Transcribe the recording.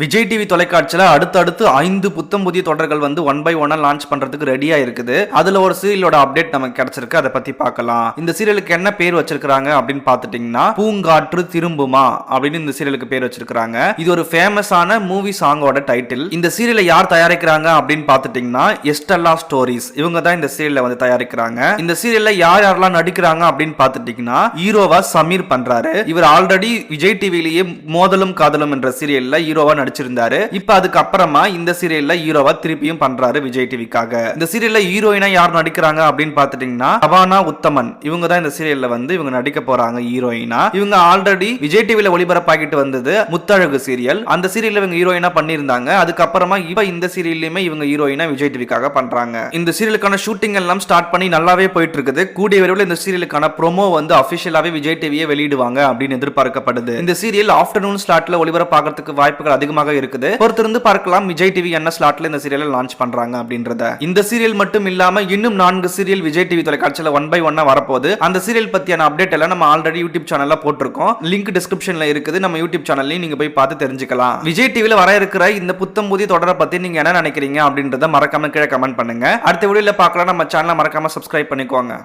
Vijay TV தொலைக்காட்சியில் அடுத்தடுத்து ஐந்து புத்தம் புதிய தொடர்கள் வந்து ஒன் பை ஒன்னா லான்ச் பண்றதுக்கு ரெடியா இருக்குது. அதுல ஒரு சீரியலோட அப்டேட் நமக்கு கிடைச்சிருக்கு. அதை பத்தி பார்க்கலாம். இந்த சீரியலுக்கு என்ன பேர் வச்சிருக்காங்க அப்படின்னு பாத்துட்டீங்கன்னா பூங்காற்று திரும்புமா அப்படின்னு இந்த சீரியலுக்கு பேர் வச்சிருக்காங்க இது ஒரு ஃபேமஸான மூவி சாங்கோட டைட்டில் இந்த சீரியலை யார் தயாரிக்கிறாங்க அப்படின்னு பாத்துட்டீங்கன்னா எஸ்டல்லா ஸ்டோரிஸ் இவங்க தான் இந்த சீரியலை வந்து தயாரிக்கிறாங்க. இந்த சீரியல்ல யார் யாரெல்லாம் நடிக்கிறாங்க அப்படின்னு பாத்துட்டீங்கன்னா ஹீரோவா சமீர் பண்றாரு. இவர் ஆல்ரெடி விஜய் டிவிலேயே மோதலும் காதலும் என்ற சீரியல்ல ஹீரோவா நடிச்சிருந்தாரு. இப்ப அதுக்கப்புறமா இந்த சீரியல்ல ஹீரோவா திருப்பியும் பண்றாரு விஜய் டிவிக்காக இந்த சீரியல்ல ஹீரோயினா யார் நடிக்கிறாங்க அப்படின்னு பாத்துட்டீங்கன்னா அவானா உத்தமன். இவங்க தான் இந்த சீரியல்ல வந்து இவங்க நடிக்க போறாங்க ஹீரோயினா இவங்க ஆல்ரெடி விஜய் டிவில ஒளிபரப்பாகிட்டு வந்தது முத்தழகு சீரியல் அந்த சீரியல்ல இவங்க ஹீரோயினா பண்ணியிருந்தாங்க. அதுக்கப்புறமா இப்ப இந்த சீரியல்லையுமே இவங்க ஹீரோயினா விஜய் டிவிக்காக பண்றாங்க. இந்த சீரியலுக்கான ஷூட்டிங் எல்லாம் ஸ்டார்ட் பண்ணி நல்லாவே போயிட்டு இருக்குது கூடிய விரைவில் இந்த சீரியலுக்கான ப்ரோமோ வந்து அபிஷியலாவே விஜய் டிவியை வெளியிடுவாங்க அப்படின்னு எதிர்பார்க்கப்படுது. இந்த சீரியல் ஆஃப்டர்நூன் ஸ்லாட்ல ஒளிபரப்பாகிறதுக்கு வாய்ப்புகள் அதிகமாக இருக்குது. பொறுத்திருந்து பார்க்கலாம் விஜய் டிவி என்ன ஸ்லாட்ல இந்த சீரியலை லான்ச் பண்றாங்க அப்படின்றத. இந்த சீரியல் மட்டும் இல்லாம இன்னும் நான்கு சீரியல் விஜய் டிவி தொலைக்காட்சியில ஒன் பை ஒன்னா வரப்போகுது. அந்த சீரியல் பத்தியான அப்டேட் எல்லாம் நம்ம ஆல்ரெடி யூடியூப் சேனல்ல போட்டிருக்கோம். லிங்க் டிஸ்கிரிப்ஷன்ல இருக்குது. நம்ம யூடியூப் சேனல்லையும் நீங்க போய் பார்த்து தெரிஞ்சுக்கலாம். விஜய் டிவில வர இருக்கிற இந்த புத்தம் புதிய தொடரை பத்தி நீங்க என்ன நினைக்கிறீங்க அப்படின்றத மறக்காம கீழே கமெண்ட் பண்ணுங்க. அடுத்த வீடியோல பார்க்கலாம். நம்ம சேனலை மறக்காம சப்ஸ்கிரைப் பண்ணிக்கோங்க.